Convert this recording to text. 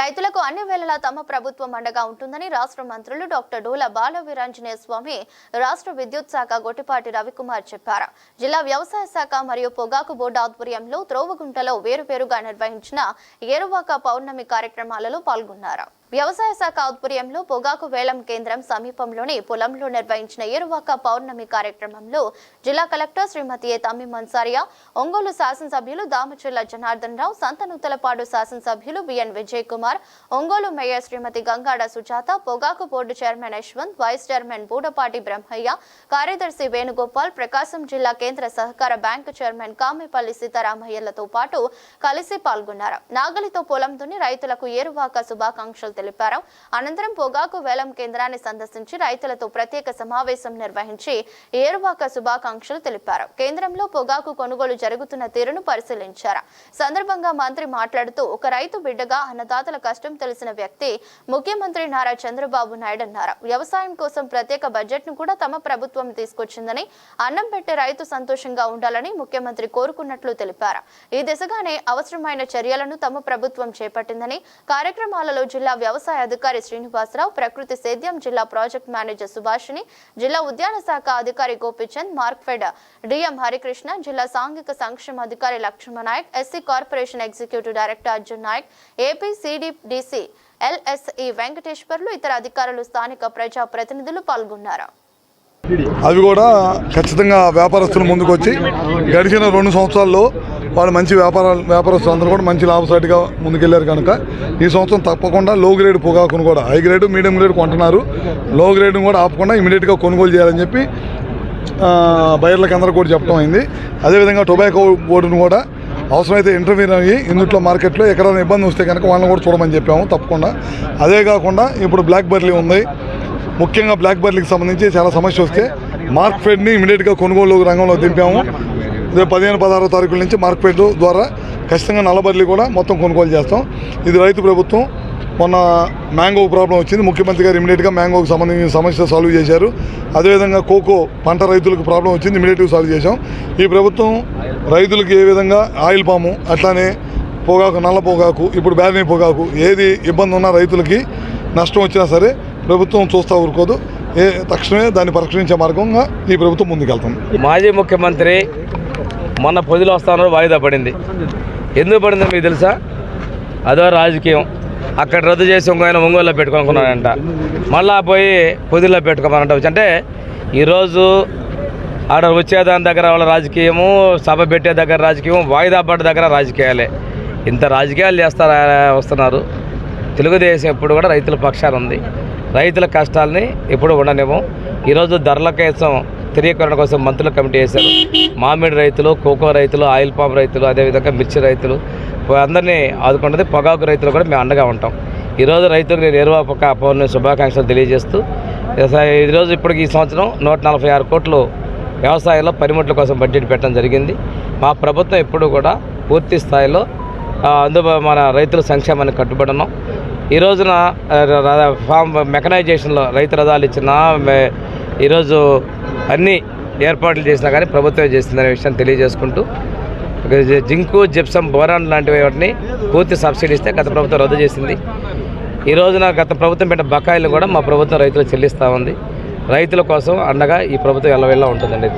రైతులకు అన్ని వేళలా తమ ప్రభుత్వం అండగా ఉంటుందని రాష్ట్ర మంత్రులు డాక్టర్ డోల బాల వీరాంజనేయ స్వామి రాష్ట్ర విద్యుత్ శాఖ గొట్టిపాటి రవికుమార్ చెప్పారు. జిల్లా వ్యవసాయ శాఖ మరియు పొగాకు బోర్డు ఆధ్వర్యంలో త్రోవగుంటలో వేరువేరుగా నిర్వహించిన ఏరువాక పౌర్ణమి కార్యక్రమాలలో పాల్గొన్నారు. వ్యవసాయ శాఖ ఆధ్వర్యంలో పొగాకు వేలం కేంద్రం సమీపంలోని పొలంలో నిర్వహించిన ఏరువాక పౌర్ణమి కార్యక్రమంలో జిల్లా కలెక్టర్ శ్రీమతి ఏ తమ్మి మన్సారియా ఒంగోలు శాసనసభ్యులు దామచర్ల జనార్దన్ రావు సంతనూతలపాడు శాసనసభ్యులు బిఎన్ విజయ్ కుమార్ ఒంగోలు మేయర్ శ్రీమతి గంగాడ సుజాత పొగాకు board chairman Yashwant vice chairman Boodapati Brahmaiah కార్యదర్శి వేణుగోపాల్ ప్రకాశం జిల్లా కేంద్ర సహకార బ్యాంకు చైర్మన్ కామిపల్లి సీతారామయ్యలతో పాటు కలిసి పాల్గొన్నారు. నాగలితో పొలం దుని రైతులకు ఏరువాక శుభాకాంక్షలు తెలిపారు. అనంతరం పొగాకు వేలం కేంద్రాన్ని సందర్శించి రైతులతో ప్రత్యేక సమావేశం నిర్వహించి ఏరువాక శుభాకాంక్షలు తెలిపారు. కేంద్రంలో పొగాకు కొనుగోలు జరుగుతున్న తీరును పరిశీలించారు. సందర్భంగా మంత్రి మాట్లాడుతూ ఒక రైతు బిడ్డగా అన్నదాతల కష్టం తెలిసిన వ్యక్తి ముఖ్యమంత్రి నారా చంద్రబాబు నాయుడు అన్నారు. వ్యవసాయం కోసం ప్రత్యేక బడ్జెట్ను కూడా తమ ప్రభుత్వం తీసుకొచ్చిందని అన్నం పెట్టే రైతు సంతోషంగా ఉండాలని ముఖ్యమంత్రి కోరుకున్నట్లు తెలిపారు. ఈ దిశగానే అవసరమైన చర్యలను తమ ప్రభుత్వం చేపట్టిందని కార్యక్రమాలలో జిల్లా వ్యవసాయ అధికారి శ్రీనివాసరావు ప్రకృతి సేద్యం జిల్లా ప్రాజెక్ట్ మేనేజర్ సుభాషిణి జిల్లా ఉద్యాన శాఖ అధికారి గోపిచంద్ మార్క్ఫెడ్ డిఎం హరికృష్ణ జిల్లా సాంఘిక సంక్షేమ అధికారి Lakshmana Nayak SC corporation executive director Arjun Nayak AP CDDC LSE Venkateswarlu ఇతర అధికారులు స్థానిక ప్రజా ప్రతినిధులు పాల్గొన్నారు. అవి కూడా ఖచ్చితంగా వ్యాపారస్తులు ముందుకు వచ్చి గడిచిన రెండు సంవత్సరాల్లో వాళ్ళు మంచి వ్యాపారాలు వ్యాపారస్తులు అందరూ కూడా మంచి లాభసాటిగా ముందుకెళ్ళారు కనుక. ఈ సంవత్సరం తప్పకుండా లో గ్రేడ్ పొగాకును కూడా హై గ్రేడ్ మీడియం గ్రేడ్ కొంటున్నారు. లో గ్రేడ్ను కూడా ఆపకుండా ఇమీడియట్గా కొనుగోలు చేయాలని చెప్పి బయర్లకు అందరూ కూడా చెప్పడం అయింది. అదేవిధంగా టొబాకో బోర్డును కూడా అవసరమైతే ఇంటర్వ్యూ అయ్యి ఇందుట్లో మార్కెట్లో ఎక్కడైనా ఇబ్బంది వస్తే కనుక వాళ్ళని కూడా చూడమని చెప్పాము తప్పకుండా. అదే కాకుండా ఇప్పుడు బ్లాక్ బర్లీ ఉంది. ముఖ్యంగా బ్లాక్ బర్లీకి సంబంధించి చాలా సమస్య వస్తే మార్క్ ఫెడ్ని ఇమీడియట్గా కొనుగోలు రంగంలో దింపాము. రేపు పదిహేను పదహారో తారీఖుల నుంచి మార్క్ ఫెడ్ ద్వారా ఖచ్చితంగా నల్లబర్లీ కూడా మొత్తం కొనుగోలు చేస్తాం. ఇది రైతు ప్రభుత్వం. మొన్న మ్యాంగో ప్రాబ్లం వచ్చింది. ముఖ్యమంత్రి గారు ఇమీడియట్గా మ్యాంగోకి సంబంధించిన సమస్య సాల్వ్ చేశారు. అదేవిధంగా కోకో పంట రైతులకు ప్రాబ్లం వచ్చింది. ఇమీడియట్గా సాల్వ్ చేశాం. ఈ ప్రభుత్వం రైతులకు ఏ విధంగా ఆయిల్ పాము అట్లానే పొగాకు నల్ల పొగాకు ఇప్పుడు బ్యారీ పొగాకు ఏది ఇబ్బంది ఉన్నా రైతులకి నష్టం వచ్చినా సరే ప్రభుత్వం చూస్తూ ఊరుకోదు. ఏ తక్షణమే దాన్ని పరిష్కరించే మార్గంగా ఈ ప్రభుత్వం ముందుకెళ్తుంది. మాజీ ముఖ్యమంత్రి మొన్న పొదిలో వస్తానో వాయిదా పడింది. ఎందుకు పడిందో మీకు తెలుసా? అదో రాజకీయం. అక్కడ రద్దు చేసి ఇంకో ఆయన ఒంగోలులో పెట్టుకోనుకున్నాడంట మళ్ళా పోయి పొదిలో పెట్టుకోమనంట. అంటే ఈరోజు ఆడ వచ్చేదాని దగ్గర వాళ్ళ రాజకీయము సభ పెట్టే దగ్గర రాజకీయం వాయిదా పడ్డ దగ్గర రాజకీయాలే. ఇంత రాజకీయాలు చేస్తారా వస్తున్నారు. తెలుగుదేశం ఎప్పుడు కూడా రైతుల పక్షాన ఉంది. రైతుల కష్టాలని ఎప్పుడు ఉండనివ్వం. ఈరోజు ధరల కోసం స్థిరీకరణ కోసం మంత్రుల కమిటీ వేశారు. మామిడి రైతులు కోకో రైతులు ఆయిల్ పామ్ రైతులు అదేవిధంగా మిర్చి రైతులు అందరినీ ఆదుకుంటుంది పొగాకు రైతులు కూడా మేము అండగా ఉంటాం. ఈరోజు రైతులకు నేను ఎరువా పక్క పౌర్ణమి శుభాకాంక్షలు తెలియజేస్తూ ఈరోజు ఇప్పటికి ఈ సంవత్సరం నూట నలభై ఆరు కోట్లు వ్యవసాయంలో పనిముట్ల కోసం బడ్జెట్ పెట్టడం జరిగింది. మా ప్రభుత్వం ఎప్పుడు కూడా పూర్తి స్థాయిలో అందులో మన రైతుల సంక్షేమాన్ని కట్టుబడి ఉన్నాం ఈ రోజున ఫామ్ మెకనైజేషన్లో రైతు రథాలు ఇచ్చిన మే- ఈరోజు అన్ని ఏర్పాట్లు చేసినా కానీ ప్రభుత్వమే చేసిందనే విషయం తెలియజేసుకుంటూ జింకు జిప్సం బోరాన్ లాంటి వాటిని పూర్తి సబ్సిడీ ఇస్తే గత ప్రభుత్వం రద్దు చేసింది. ఈ రోజున గత ప్రభుత్వం పెట్టిన బకాయిలు కూడా మా ప్రభుత్వం రైతులు చెల్లిస్తూ ఉంది. రైతుల కోసం అండగా ఈ ప్రభుత్వం ఎల్లవేళ్ళ ఉంటుందండి.